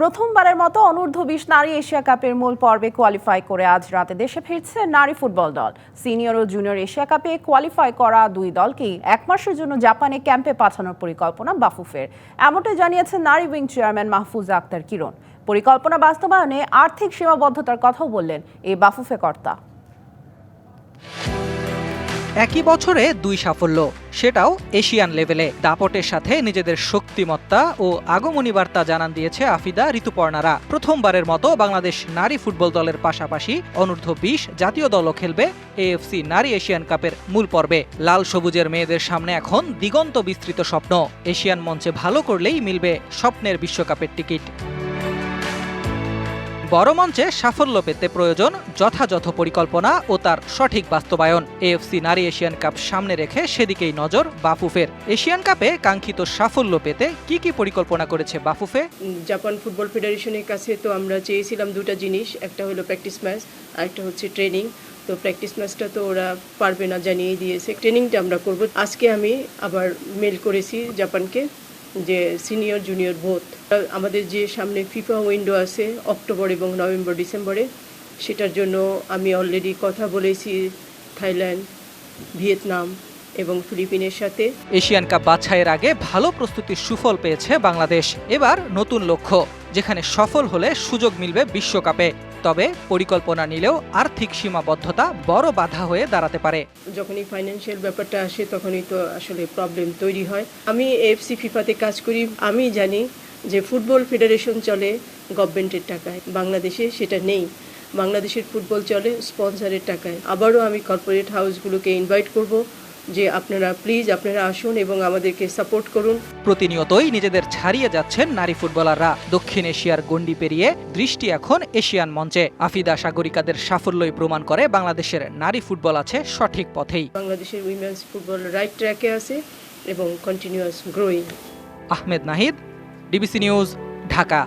প্রথমবারের মতো অনূর্ধ্ব বিশ নারী এশিয়া কাপের মূল পর্বে কোয়ালিফাই করে আজ রাতে দেশে ফিরছে নারী ফুটবল দল। সিনিয়র ও জুনিয়র এশিয়া কাপে কোয়ালিফাই করা দুই দলকেই এক মাসের জন্য জাপানে ক্যাম্পে পাঠানোর পরিকল্পনা বাফুফের। এমনটাই জানিয়েছেন নারী উইং চেয়ারম্যান মাহফুজ আক্তার কিরণ। পরিকল্পনা বাস্তবায়নে আর্থিক সীমাবদ্ধতার কথাও বললেন এই বাফুফে কর্তা। একই বছরে দুই সাফল্য। সেটাও এশিয়ান লেভেলে। দাপটের সাথে নিজেদের শক্তিমত্তা ও আগমনী বার্তা জানান দিয়েছে আফিদা ঋতুপর্ণারা। প্রথমবারের মতো বাংলাদেশ নারী ফুটবল দলের পাশাপাশি অনূর্ধ্ব বিশ জাতীয় দলও খেলবে এএফসি নারী এশিয়ান কাপের মূল পর্বে। লাল সবুজের মেয়েদের সামনে এখন দিগন্ত বিস্তৃত স্বপ্ন। এশিয়ান মঞ্চে ভালো করলেই মিলবে স্বপ্নের বিশ্বকাপের টিকিট। বড় মঞ্চে সাফল্য পেতে প্রয়োজন যথাযথ পরিকল্পনা ও তার সঠিক বাস্তবায়ন। এএফসি নারী এশিয়ান কাপ সামনে রেখে সেদিকেই নজর বাফুফের। এশিয়ান কাপে কাঙ্ক্ষিত সাফল্য পেতে কি কি পরিকল্পনা করেছে বাফুফে? জাপান ফুটবল ফেডারেশনের কাছে তো আমরা চেয়েছিলাম দুটো জিনিস, একটা হলো প্র্যাকটিস ম্যাচ আর একটা হচ্ছে ট্রেনিং তো প্র্যাকটিস ম্যাচটা তো ওরা পারবে না জানিয়ে দিয়েছে। ট্রেনিংটা আমরা করব। আজকে আমি আবার মেল করেছি জাপানকে। যে সিনিয়র, জুনিয়র বোথ আমাদের যে সামনে ফিফা উইন্ডো আছে অক্টোবর এবং নভেম্বর, ডিসেম্বরে, সেটার জন্য আমি অলরেডি কথা বলেছি থাইল্যান্ড, ভিয়েতনাম এবং ফিলিপিনের সাথে। এশিয়ান কাপ বাছাইয়ের আগে ভালো প্রস্তুতির সুফল পেয়েছে বাংলাদেশ। এবার নতুন লক্ষ্য, যেখানে সফল হলে সুযোগ মিলবে বিশ্বকাপে। তবে পরিকল্পনা নিলেও আর্থিক সীমাবদ্ধতা বড় বাধা হয়ে দাঁড়াতে পারে। যখনই ফাইন্যান্সিয়াল ব্যাপারটা আসে, তখনই তো আসলে প্রবলেম তৈরি হয়। আমি এফসি ফিফাতে কাজ করি, আমি জানি যে ফুটবল ফেডারেশন চলে গভর্নমেন্টের টাকায়, বাংলাদেশে সেটা নেই। বাংলাদেশের ফুটবল চলে স্পন্সরের টাকায়। আবারও আমি কর্পোরেট হাউসগুলোকে ইনভাইট করব। যে আপনারা প্লিজ আপনারা আসুন এবং আমাদেরকে সাপোর্ট করুন। প্রতিনিয়তই নিজেদের ছাড়িয়ে যাচ্ছেন নারী ফুটবলাররা। দক্ষিণ এশিয়ার গণ্ডি পেরিয়ে দৃষ্টি এখন এশিয়ান মঞ্চে। আফিদা সাগরিকাদের সাফল্যই প্রমাণ করে বাংলাদেশের নারী ফুটবল আছে সঠিক পথেই। বাংলাদেশের উইমেন্স ফুটবল রাইট ট্র্যাকে আছে এবং continuous growing Ahmed Nahid DBC news Dhaka.